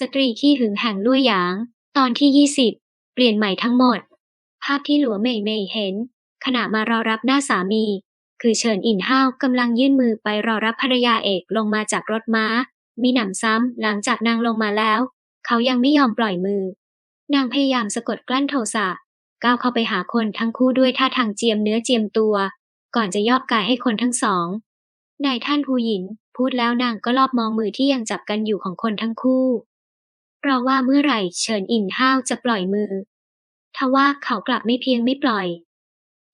สตรีขี้หึงแห่งลู่หยาง ตอนที่ 20 เปลี่ยนใหม่ทั้งหมด ภาพที่หลัวเหมยเหมยเห็น ขณะมารอรับหน้าสามี คือเฉินอินห้าวกำลังยื่นมือไปรอรับภรรยาเอกลงมาจากรถม้า มีหนำซ้ำหลังจากนางลงมาแล้ว เขายังไม่ยอมปล่อยมือ นางพยายามสะกดกลั้นโทสะก้าวเข้าไปหาคนทั้งคู่ด้วยท่าทางเจียมเนื้อเจียมตัว ก่อนจะยอบกายให้คนทั้งสองนายท่านผู้หญินพูดแล้วนางก็รอบมองมือที่ยังจับกันอยู่ของคนทั้งคู่ เรอว่าเมื่อไหร่เฉินอินห้าวจะปล่อยมือ ทว่าเขากลับไม่เพียงไม่ปล่อย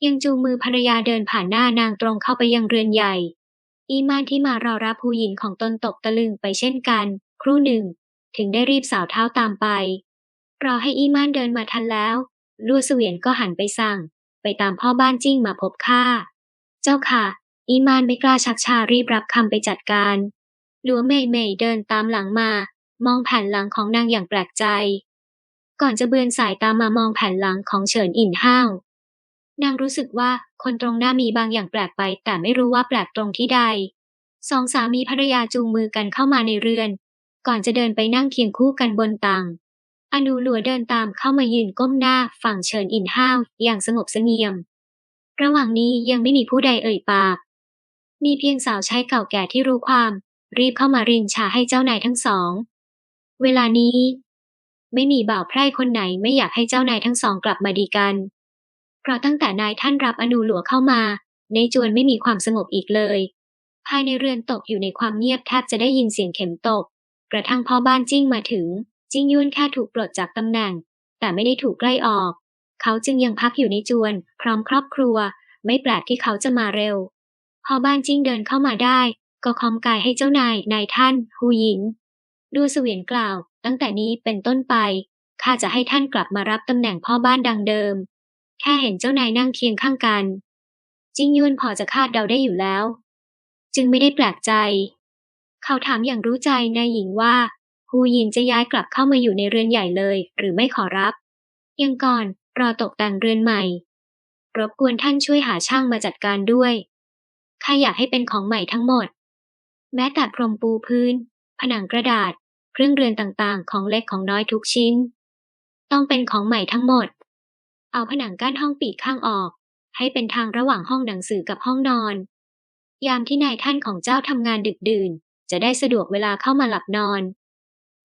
ยังจูงมือภรรยาเดินผ่านหน้านางตรงเข้าไปยังเรือนใหญ่ อีมานที่มารอรับผู้หญิงของตนตกตะลึงไปเช่นกัน ครู่หนึ่ง ถึงได้รีบสาวเท้าตามไป รอให้อีมานเดินมาทันแล้วลู่เสวียนก็หันไปสั่ง ไปตามพ่อบ้านจิ้งมาพบข้าเจ้าค่ะ อีมานไม่กล้าชักชารีบรับคำไปจัดการหลัวเมยเมยเดินตามหลังมา มองแผ่นหลังของนางอย่างแปลกใจ ก่อนจะเบือนสายตามามองแผ่นหลังของเฉินอินห้าวนางรู้สึกว่าคนตรงหน้ามีบางอย่างแปลกไป แต่ไม่รู้ว่าแปลกตรงที่ใด สองสามีภรรยาจูงมือกันเข้ามาในเรือน ก่อนจะเดินไปนั่งเคียงคู่กันบนตังอนูหลัวเดินตามเข้ามายืนก้มหน้าฝั่งเฉินอินห้าวอย่างสงบเสงี่ยม ระหว่างนี้ยังไม่มีผู้ใดเอ่ยปาก มีเพียงสาวใช้เก่าแก่ที่รู้ความ รีบเข้ามารินชาให้เจ้านายทั้งสอง เวลานี้ ไม่มีบ่าวไพร่คนไหนไม่อยากให้เจ้านายทั้งสองกลับมาดีกัน เพราะตั้งแต่นายท่านรับอนูหลัวเข้ามา ในจวนไม่มีความสงบอีกเลย ภายในเรือนตกอยู่ในความเงียบแทบจะได้ยินเสียงเข็มตก กระทั่งพ่อบ้านจิ้งมาถึง จิ้งยุ่นแค่ถูกปลดจากตำแหน่ง แต่ไม่ได้ถูกไล่ออก เขาจึงยังพักอยู่ในจวน พร้อมครอบครัว ไม่แปลกที่เขาจะมาเร็วพอบ้านจิ้งเดินเข้ามาได้ ก็คอมกายให้เจ้านายนายท่านฮูหยิน ดูเสวียนกล่าว ตั้งแต่นี้เป็นต้นไปข้าจะให้ท่านกลับมารับตำแหน่งพ่อบ้านดังเดิม แค่เห็นเจ้านายนั่งเคียงข้างกัน จิ้งยุนพอจะคาดเดาได้อยู่แล้ว จึงไม่ได้แปลกใจ เขาถามอย่างรู้ใจนายหญิงว่าฮูยินจะย้ายกลับเข้ามาอยู่ในเรือนใหญ่เลย หรือไม่ขอรับ ยังก่อนรอตกแต่งเรือนใหม่ รบกวนท่านช่วยหาช่างมาจัดการด้วยข้าอยากให้เป็นของใหม่ทั้งหมด แม้แต่พรมปูพื้น ผนังกระดาษ เครื่องเรือนต่างๆ ของเล็กของน้อยทุกชิ้น ต้องเป็นของใหม่ทั้งหมด เอาผนังกั้นห้องปีกข้างออก ให้เป็นทางระหว่างห้องหนังสือกับห้องนอน ยามที่นายท่านของเจ้าทำงานดึกดื่น จะได้สะดวกเวลาเข้ามาหลับนอน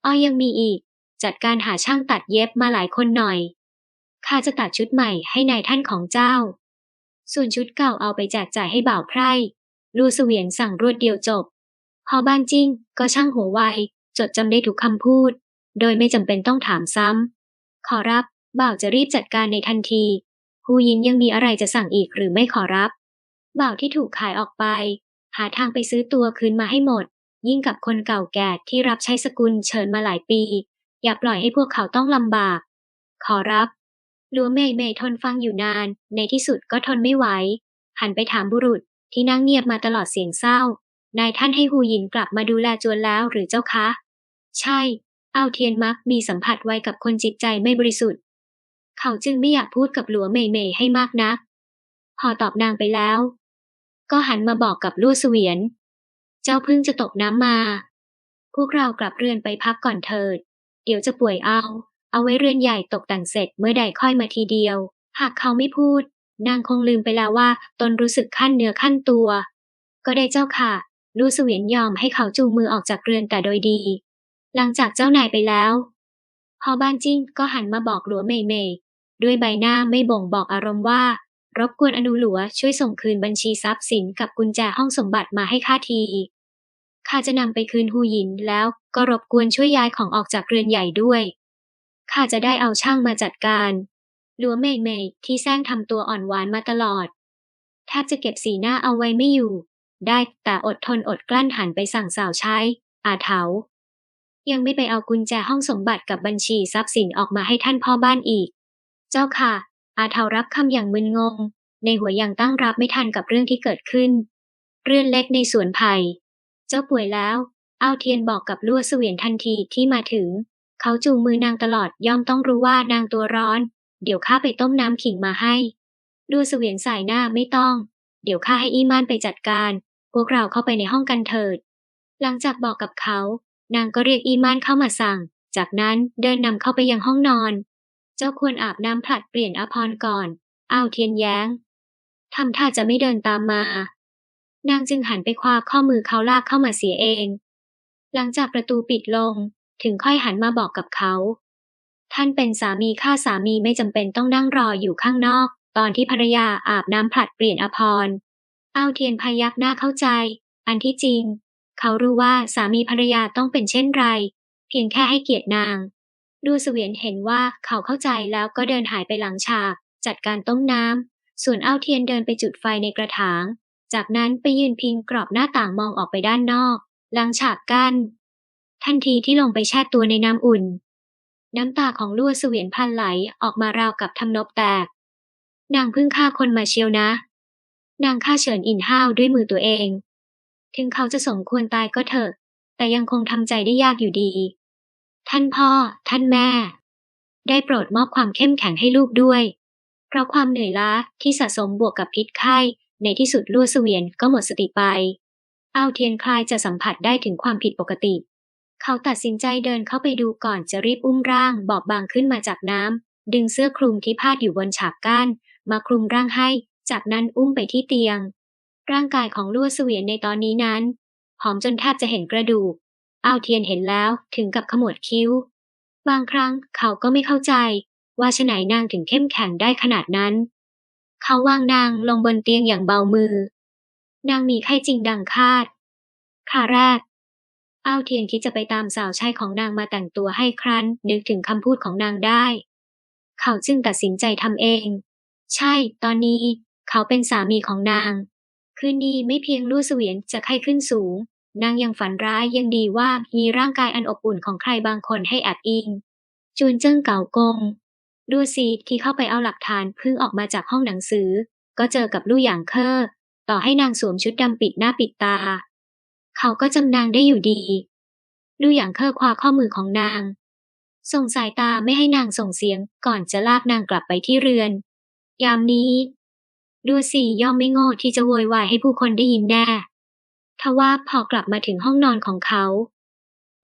อ้อยังมีอีก จัดการหาช่างตัดเย็บมาหลายคนหน่อยข้าจะตัดชุดใหม่ให้นายท่านของเจ้า ส่วนชุดเก่าเอาไปแจกจ่ายให้บ่าวไพร่ลูเสวียนสั่งรวดเดียวจบ พอบ้านจิ้งก็ช่างหัวไว จดจำได้ทุกคำพูด โดยไม่จำเป็นต้องถามซ้ำ ขอรับ บ่าวจะรีบจัดการในทันทีฮูยินยังมีอะไรจะสั่งอีกหรือไม่ขอรับ บ่าวที่ถูกขายออกไป หาทางไปซื้อตัวคืนมาให้หมด ยิ่งกับคนเก่าแก่ที่รับใช้สกุลเชิญมาหลายปี อย่าปล่อยให้พวกเขาต้องลำบาก ขอรับลัวเมย์เมย์ทนฟังอยู่นาน ในที่สุดก็ทนไม่ไหว หันไปถามบุรุษที่นั่งเงียบมาตลอดเสียงเศร้า นายท่านให้ฮูหยินกลับมาดูแลจวนแล้วหรือเจ้าคะ ใช่ เอาเทียนมักมีสัมผัสไวกับคนจิตใจไม่บริสุทธิ์ เขาจึงไม่อยากพูดกับหลัวเมยเมยให้มากนัก พอตอบนางไปแล้ว ก็หันมาบอกกับลู่เสวียน เจ้าพิ่งจะตกน้ำมา พวกเรากลับเรือนไปพักก่อนเถิด เดี๋ยวจะป่วยเอา เอาไว้เรือนใหญ่ตกแต่งเสร็จเมื่อใดค่อยมาทีเดียว หากเขาไม่พูดนางคงลืมไปแล้วว่าตนรู้สึกขั้นเนื้อขั้นตัว ก็ได้เจ้าค่ะ ลู่เสวียนยอมให้เขาจูงมือออกจากเรือนแต่โดยดี หลังจากเจ้านายไปแล้วพอบ้านจิ้งก็หันมาบอกหลัวเมย์เมย์ด้วยใบหน้าไม่บ่งบอกอารมณ์ว่า รบกวนอนุหลัวช่วยส่งคืนบัญชีทรัพย์สินกับกุญแจห้องสมบัติมาให้ข้าทีข้าจะนำไปคืนฮูหยินแล้วก็รบกวนช่วยย้ายของออกจากเรือนใหญ่ด้วยข้าจะได้เอาช่างมาจัดการหลัวเมย์เมย์ที่แซงทำตัวอ่อนหวานมาตลอดแทบจะเก็บสีหน้าเอาไว้ไม่อยู่ ได้แต่อดทนอดกลั้นหันไปสั่งสาวใช้ อาเถายังไม่ไปเอากุญแจห้องสมบัติกับบัญชีทรัพย์สินออกมาให้ท่านพ่อบ้านอีก เจ้าค่ะ อาเทารับคำอย่างมึนงง ในหัวยังตั้งรับไม่ทันกับเรื่องที่เกิดขึ้น เรื่องเล็กในสวนไผ่เจ้าป่วยแล้ว เอาเทียนบอกกับลั่วเสวียนทันทีที่มาถึง เขาจูงมือนางตลอดย่อมต้องรู้ว่านางตัวร้อน เดี๋ยวข้าไปต้มน้ำขิงมาให้ลั่วเสวียนสายหน้าไม่ต้อง เดี๋ยวข้าให้อีมานไปจัดการ พวกเราเข้าไปในห้องกันเถิด หลังจากบอกกับเขา นางก็เรียกอีมานเข้ามาสั่ง จากนั้นเดินนำเข้าไปยังห้องนอน เจ้าควรอาบน้ำผลัดเปลี่ยนอภรณ์ก่อน อ้าวเทียนแย้งทำท่าจะไม่เดินตามมา นางจึงหันไปคว้าข้อมือเขาลากเข้ามาเสียเอง หลังจากประตูปิดลง ถึงค่อยหันมาบอกกับเขา ท่านเป็นสามีข้าสามีไม่จำเป็นต้องนั่งรออยู่ข้างนอก ตอนที่ภรรยาอาบน้ำผลัดเปลี่ยนอภรณ์อ้าวเทียนพยักหน้าเข้าใจ อันที่จริง เขารู้ว่าสามีภรรยาต้องเป็นเช่นไร เพียงแค่ให้เกียรตินาง ดูเสวียนเห็นว่าเขาเข้าใจแล้วก็เดินหายไปหลังฉาก จัดการต้มน้ำ ส่วนอ้าวเทียนเดินไปจุดไฟในกระถาง จากนั้นไปยืนพิงกรอบหน้าต่างมองออกไปด้านนอกหลังฉากกั้นทันทีที่ลงไปแช่ตัวในน้ำอุ่น น้ำตาของลั่วเสวียนพันไหลออกมาราวกับทำนบแตก นางเพิ่งฆ่าคนมาเชียวนะ นางฆ่าเฉินอินห้าวด้วยมือตัวเอง ถึงเขาจะสมควรตายก็เถอะ แต่ยังคงทำใจได้ยากอยู่ดี ท่านพ่อ ท่านแม่ ได้โปรดมอบความเข้มแข็งให้ลูกด้วย เพราะความเหนื่อยล้าที่สะสมบวกกับพิษไข้ ในที่สุดลั่วเสวียนก็หมดสติไปอ้าวเทียนคลายจะสัมผัสได้ถึงความผิดปกติ เขาตัดสินใจเดินเข้าไปดูก่อนจะรีบอุ้มร่าง บอบบางขึ้นมาจากน้ำดึงเสื้อคลุมที่พาดอยู่บนฉากก้าน มาคลุมร่างให้ จากนั้นอุ้มไปที่เตียง ร่างกายของลั่วเสวียนในตอนนี้นั้นผอมจนแทบจะเห็นกระดูก อ้าวเทียนเห็นแล้วถึงกับขมวดคิ้ว บางครั้งเขาก็ไม่เข้าใจ ว่าฉไหนนางถึงเข้มแข็งได้ขนาดนั้น เขาวางนางลงบนเตียงอย่างเบามือ นางมีไข้จริงดังคาดขาแรกอ้าวเทียนคิดจะไปตามสาวใช้ของนางมาแต่งตัวให้ครั้นนึกถึงคำพูดของนางได้ เขาจึงตัดสินใจทำเอง ใช่ ตอนนี้เขาเป็นสามีของนาง คืนดีไม่เพียงลู่เสวียนจะไข้ขึ้นสูง นางยังฝันร้ายยังดีว่ามีร่างกายอันอบอุ่นของใครบางคนให้แอบอิง จูนเจิ้งเก่ากง ดูซีที่เข้าไปเอาหลักฐานเพิ่งออกมาจากห้องหนังสือ ก็เจอกับลู่หยางเคอร์ต่อให้นางสวมชุดดำปิดหน้าปิดตา เขาก็จำนางได้อยู่ดีลู่หยางเคอร์คว้าข้อมือของนางส่งสายตาไม่ให้นางส่งเสียงก่อนจะลากนางกลับไปที่เรือน ยามนี้ ดูสิย่อมไม่โง่ที่จะโวยวายให้ผู้คนได้ยินแน่ทว่าพอกลับมาถึงห้องนอนของเขา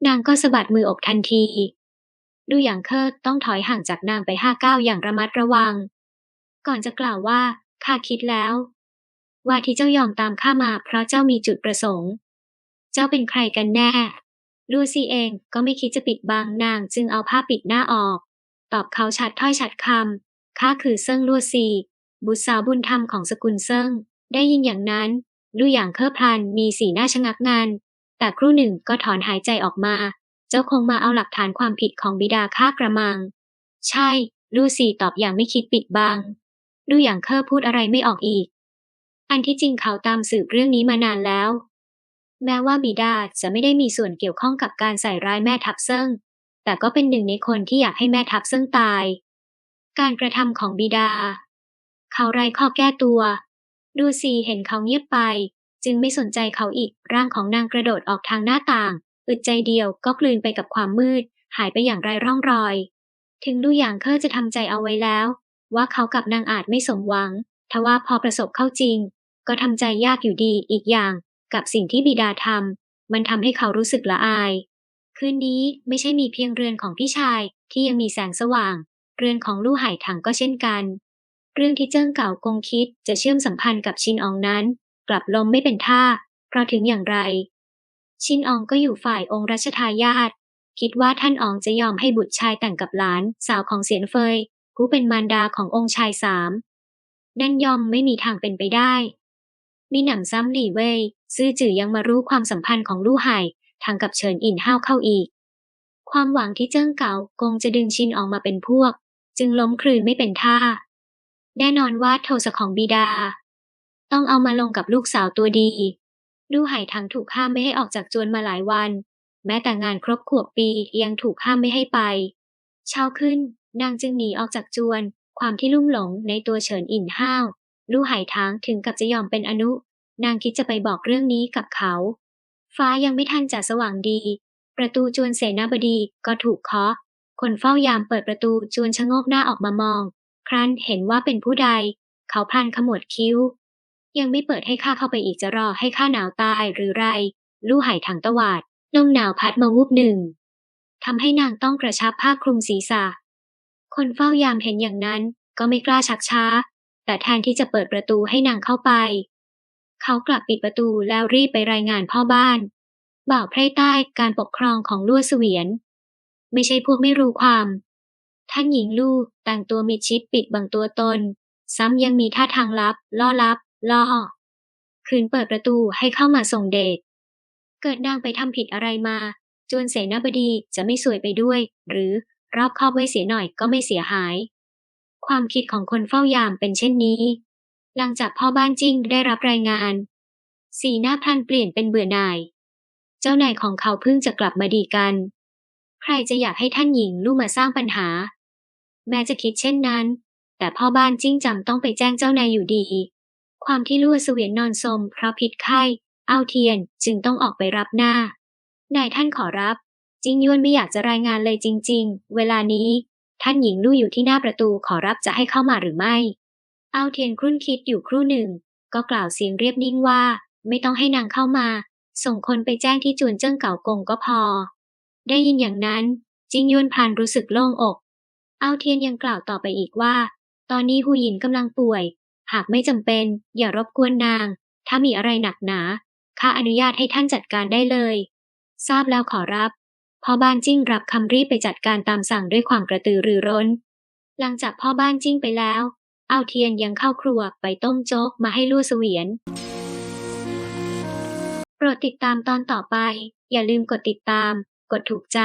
นางก็สะบัดมืออกทันที ดูอย่างเคอร์ต้องถอยห่างจากนางไปห้าก้าวอย่างระมัดระวัง ก่อนจะกล่าวว่าข้าคิดแล้ว ว่าที่เจ้ายอมตามข้ามาเพราะเจ้ามีจุดประสงค์ เจ้าเป็นใครกันแน่ลูซี่เองก็ไม่คิดจะปิดบังนางจึงเอาผ้าปิดหน้าออก ตอบเขาชัดถ้อยชัดคำ ข้าคือเซิงลูซี บุตรสาวบุญธรรมของสกุลเซิง ได้ยินอย่างนั้น ลู่อย่างเคอพลันมีสีหน้าชะงักงัน แต่ครู่หนึ่งก็ถอนหายใจออกมา เจ้าคงมาเอาหลักฐานความผิดของบิดาข้ากระมัง ใช่ ลูซีตอบอย่างไม่คิดปิดบัง ลู่อย่างเคอพูดอะไรไม่ออกอีก อันที่จริงเขาตามสืบเรื่องนี้มานานแล้ว แม้ว่าบิดาจะไม่ได้มีส่วนเกี่ยวข้องกับการใส่ร้ายแม่ทัพเซิงแต่ก็เป็นหนึ่งในคนที่อยากให้แม่ทัพเซิ่งตาย การกระทำของบิดา เขาไร้ข้อแก้ตัว ดูซีเห็นเขาเงียบไป จึงไม่สนใจเขาอีกร่างของนางกระโดดออกทางหน้าต่าง อึดใจเดียวก็กลืนไปกับความมืด หายไปอย่างไรร่องรอย ถึงดูอย่างเคอจะทำใจเอาไว้แล้ว ว่าเขากับนางอาจไม่สมหวังทว่าพอประสบเข้าจริง ก็ทำใจยากอยู่ดีอีกอย่าง กับสิ่งที่บิดาทำมันทำให้เขารู้สึกละอาย คืนนี้ไม่ใช่มีเพียงเรือนของพี่ชายที่ยังมีแสงสว่าง เรือนของลู่ไห่ถังก็เช่นกัน เรื่องที่เจิ้งเก่ากงคิดจะเชื่อมสัมพันธ์กับชินอองนั้น กลับลมไม่เป็นท่า เพราะถึงอย่างไร ชินอองก็อยู่ฝ่ายองค์รัชทายาทคิดว่าท่านอองจะยอมให้บุตรชายแต่งกับหลาน สาวของเสียนเฟยผู้เป็นมารดาขององค์ชายสามนั่นยอมไม่มีทางเป็นไปได้ มีหนำซ้ำหลี่เว่ยซื่อจื่อยังมารู้ความสัมพันธ์ของลู่ไห่ทางกับเฉินอินห้าวเข้าอีก ความหวังที่เจิ้งเก่ากงจะดึงชินออกมาเป็นพวก จึงล้มคลืนไม่เป็นท่า แน่นอนว่าโทสะของบิดา ต้องเอามาลงกับลูกสาวตัวดีลู่ไห่ทางถูกห้ามไม่ให้ออกจากจวนมาหลายวัน แม้แต่งานครบขวบปียังถูกห้ามไม่ให้ไป เช้าขึ้น นางจึงหนีออกจากจวน ความที่ลุ่มหลงในตัวเฉินอินห้าวลู่ไห่ทางถึงกับจะยอมเป็นอนุ นางคิดจะไปบอกเรื่องนี้กับเขา ฟ้ายังไม่ทันจะสว่างดี ประตูจวนเสนาบดีก็ถูกเคาะ คนเฝ้ายามเปิดประตูจวนชะโงกหน้าออกมามอง ครั้นเห็นว่าเป็นผู้ใด เขาพลันขมวดคิ้ว ยังไม่เปิดให้ข้าเข้าไปอีกจะรอให้ข้าหนาวตายหรือไร ลู่ไห่ทางตวาดลมหนาวพัดมาวูบหนึ่งทำให้นางต้องกระชับผ้าคลุมศีรษะ คนเฝ้ายามเห็นอย่างนั้นก็ไม่กล้าชักช้า แต่แทนที่จะเปิดประตูให้นางเข้าไป เขากลับปิดประตูแล้วรีบไปรายงานพ่อบ้าน บ่าวไพร่ใต้การปกครองของลั่วเสวียน ไม่ใช่พวกไม่รู้ความ ท่านหญิงลู่แต่งตัวมิดชิดปิดบังตัวตน ซ้ำยังมีท่าทางลับ ล่อลับ ล่อ คืนเปิดประตูให้เข้ามาส่งเดชเกิดนางไปทำผิดอะไรมาจวนเสนาบดีจะไม่สวยไปด้วย หรือรอบคอบไว้เสียหน่อยก็ไม่เสียหาย ความคิดของคนเฝ้ายามเป็นเช่นนี้ หลังจากพ่อบ้านจิ้งได้รับรายงาน สีหน้าพลันเปลี่ยนเป็นเบื่อหน่าย เจ้านายของเขาเพิ่งจะกลับมาดีกัน ใครจะอยากให้ท่านหญิงลู่มาสร้างปัญหา แม้จะคิดเช่นนั้น แต่พ่อบ้านจิ้งจำต้องไปแจ้งเจ้านายอยู่ดี ความที่ลู่เสวียนนอนสมเพราะพิษไข้เอาเทียนจึงต้องออกไปรับหน้านายท่านขอรับ จิงยวนไม่อยากจะรายงานเลยจริง ๆ เวลานี้ ท่านหญิงลู่อยู่ที่หน้าประตูขอรับจะให้เข้ามาหรือไม่ เอาเทียนครุ่นคิดอยู่ครู่หนึ่ง ก็กล่าวเสียงเรียบนิ่งว่า ไม่ต้องให้นางเข้ามา ส่งคนไปแจ้งที่จวนเจิ้งเก่ากงก็พอ ได้ยินอย่างนั้นจิงยวนพลันรู้สึกโล่งอก เอาเทียนยังกล่าวต่อไปอีกว่า ตอนนี้หูหยินกำลังป่วย หากไม่จำเป็นอย่ารบกวนนาง ถ้ามีอะไรหนักหนาข้าอนุญาตให้ท่านจัดการได้เลย ทราบแล้วขอรับพ่อบ้านจิ้งรับคำรีบไปจัดการตามสั่งด้วยความกระตือรือร้น หลังจากพ่อบ้านจิ้งไปแล้ว เอาเทียนยังเข้าครัวไปต้มโจ๊กมาให้ลู่เสวียน โปรดติดตามตอนต่อไป อย่าลืมกดติดตาม กดถูกใจ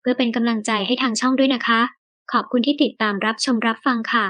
เพื่อเป็นกำลังใจให้ทางช่องด้วยนะคะ ขอบคุณที่ติดตามรับชมรับฟังค่ะ